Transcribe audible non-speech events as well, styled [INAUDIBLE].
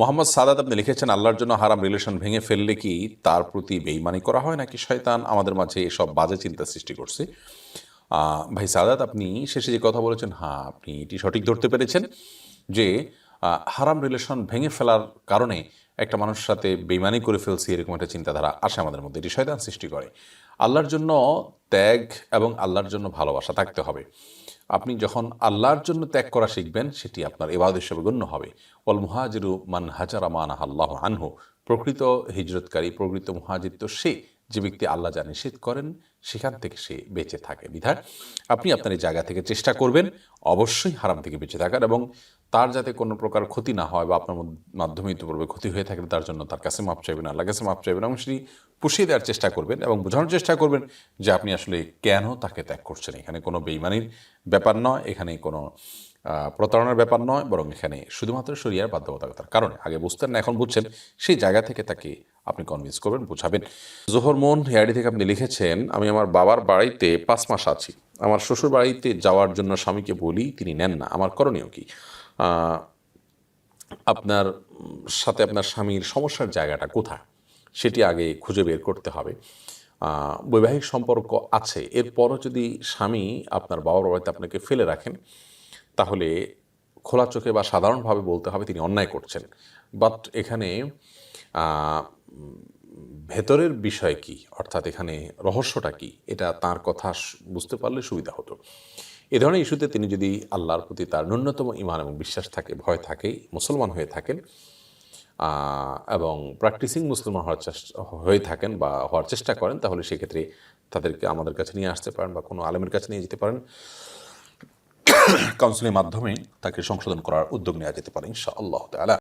মোহাম্মদ সাদাত আপনি লিখেছেন, আল্লাহর জন্য হারাম রিলেশন ভেঙে ফেললে কি তার প্রতি বেইমানি করা হয় নাকি শয়তান আমাদের মাঝে এসব বাজে চিন্তা সৃষ্টি করছে? ভাই সাদাত, আপনি শেষে যে কথা বলেছেন হ্যাঁ আপনি এটি সঠিক ধরতে পেরেছেন যে হারাম রিলেশন ভেঙে ফেলার কারণে একটা মানুষের সাথে বেইমানি করে ফেলছি, এরকম একটা চিন্তাধারা আসে আমাদের মধ্যে, এটি শয়তান সৃষ্টি করে। আল্লাহর জন্য ত্যাগ এবং আল্লাহর জন্য ভালোবাসা থাকতে হবে। আপনি যখন আল্লাহর জন্য ত্যাগ করা শিখবেন, সেটি আপনার এবাদ হিসেবে গণ্য হবে। ওয়াল মুহাজিরু মান হাজারা মান আল্লাহ আনহু। প্রকৃত হিজরতকারী, প্রকৃত মুহাজির তো সে, যে ব্যক্তি আল্লাহ যা নিষেধ করেন, সেখান থেকে সে বেঁচে থাকে। বিধায় আপনি আপনার এই জায়গা থেকে চেষ্টা করবেন, অবশ্যই হারাম থেকে বেঁচে থাকার এবং তার যাতে কোনো প্রকার ক্ষতি না হয় বা আপনার মধ্য- মাধ্যমে ইতিপূর্বে ক্ষতি হয়ে থাকলে তার জন্য তার কাছে মাপ চাইবেন আল্লাহ কাছে মাপ চাইবেন এবং সেটি পুষিয়ে দেওয়ার চেষ্টা করবেন এবং বোঝানোর চেষ্টা করবেন যে আপনি আসলে কেন তাকে ত্যাগ করছেন। এখানে কোনো বেইমানির ব্যাপার নয়, এখানে কোনো প্রতারণার ব্যাপার নয়, বরং এখানে শুধুমাত্র শরিয়ার বাধ্যবাধকতার কারণে। আগে বুঝতেন না, এখন বুঝছেন। সেই জায়গা থেকে তাকে আপনি কনভিন্স করবেন, বোঝাবেন। জোহর মন হেয়ারি থেকে আপনি লিখেছেন, আমি আমার বাবার বাড়িতে পাঁচ মাস আছি। আমার শ্বশুর বাড়িতে যাওয়ার জন্য স্বামীকে বলি, তিনি নেন না। আমার করণীয় কি? আপনার সাথে আপনার স্বামীর সমস্যার জায়গাটা কোথায়? সেটি আগে খুঁজে বের করতে হবে। বৈবাহিক সম্পর্ক আছে। এরপরও যদি স্বামী আপনার বাবার বাড়িতে আপনাকে ফেলে রাখেন, তাহলে খোলা চোখে বা সাধারণভাবে বলতে হবে তিনি অন্যায় করছেন। বাট এখানে ভেতরের বিষয় কি? অর্থাৎ এখানে রহস্যটা কি? এটা তার কথা বুঝতে পারলে সুবিধা হতো। এ ধরনের ইস্যুতে তিনি যদি আল্লাহর প্রতি তার ন্যূনতম ইমান এবং বিশ্বাস থাকে, ভয় থাকে, মুসলমান হয়ে থাকেন এবং প্র্যাকটিসিং মুসলমান হওয়ার চেষ্টা, হয়ে থাকেন বা হওয়ার চেষ্টা করেন, তাহলে সেক্ষেত্রে তাদেরকে আমাদের কাছে নিয়ে আসতে পারেন বা কোনো আলেমের কাছে নিয়ে যেতে পারেন। [COUGHS] কাউন্সিলের মাধ্যমে তাকে সংশোধন করার উদ্যোগ নেওয়া যেতে পারে ইনশা আল্লাহ তালা